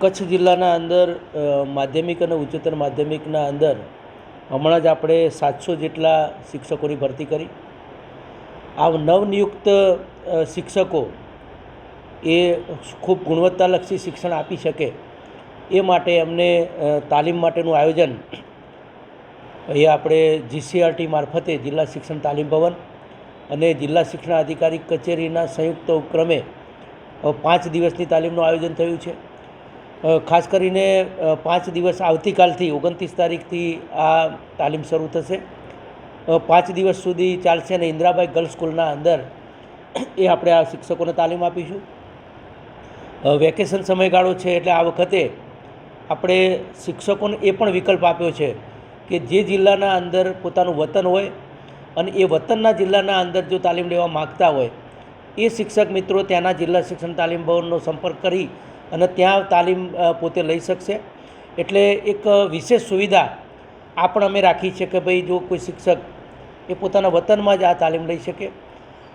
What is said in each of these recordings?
કચ્છ જિલ્લાના અંદર માધ્યમિક અને ઉચ્ચતર માધ્યમિકના અંદર હમણાં જ આપણે સાતસો જેટલા શિક્ષકોની ભરતી કરી. આ નવનિયુક્ત શિક્ષકો એ ખૂબ ગુણવત્તાલક્ષી શિક્ષણ આપી શકે એ માટે એમને તાલીમ માટેનું આયોજન એ આપણે જીસીઆરટી મારફતે જિલ્લા શિક્ષણ તાલીમ ભવન અને જિલ્લા શિક્ષણ અધિકારી કચેરીના સંયુક્ત ઉપક્રમે પાંચ દિવસની તાલીમનું આયોજન થયું છે. ખાસ કરીને પાંચ દિવસ આવતીકાલથી, ઓગણત્રીસ તારીખથી આ તાલીમ શરૂ થશે. પાંચ દિવસ સુધી ચાલશે અને ઇન્દિરાબાઈ ગર્લ્સ સ્કૂલના અંદર એ આપણે આ શિક્ષકોને તાલીમ આપીશું. વેકેશન સમયગાળો છે એટલે આ વખતે આપણે શિક્ષકોને એ પણ વિકલ્પ આપ્યો છે કે જે જિલ્લાના અંદર પોતાનું વતન હોય અને એ વતનના જિલ્લાના અંદર જો તાલીમ લેવા માગતા હોય, એ શિક્ષક મિત્રો ત્યાંના જિલ્લા શિક્ષણ તાલીમ ભવનનો સંપર્ક કરી અને ત્યાં તાલીમ પોતે લઈ શકશે. એટલે એક વિશેષ સુવિધા આ પણ અમે રાખી છે કે ભાઈ જો કોઈ શિક્ષક એ પોતાના વતનમાં જ આ તાલીમ લઈ શકે.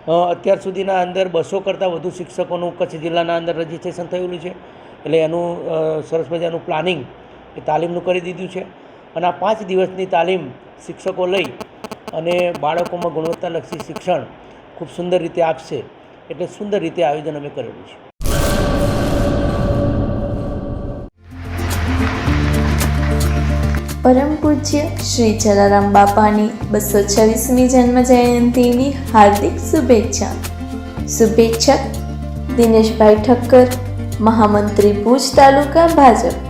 અત્યાર સુધીના અંદર બસો કરતાં વધુ શિક્ષકોનું કચ્છ જિલ્લાના અંદર રજીસ્ટ્રેશન થયેલું છે. એટલે એનું સરસ મજાનું પ્લાનિંગ એ તાલીમનું કરી દીધું છે. અને આ પાંચ દિવસની તાલીમ શિક્ષકો લઈ અને બાળકોમાં ગુણવત્તાલક્ષી શિક્ષણ ખૂબ સુંદર રીતે આપશે. એટલે સુંદર રીતે આયોજન અમે કરેલું છે. પરમ પૂજ્ય શ્રી જલારામ બાપાની બસો છવ્વીસમી જન્મ જયંતિની હાર્દિક શુભેચ્છા. શુભેચ્છક દિનેશભાઈ ઠક્કર, મહામંત્રી ભુજ તાલુકા ભાજપ.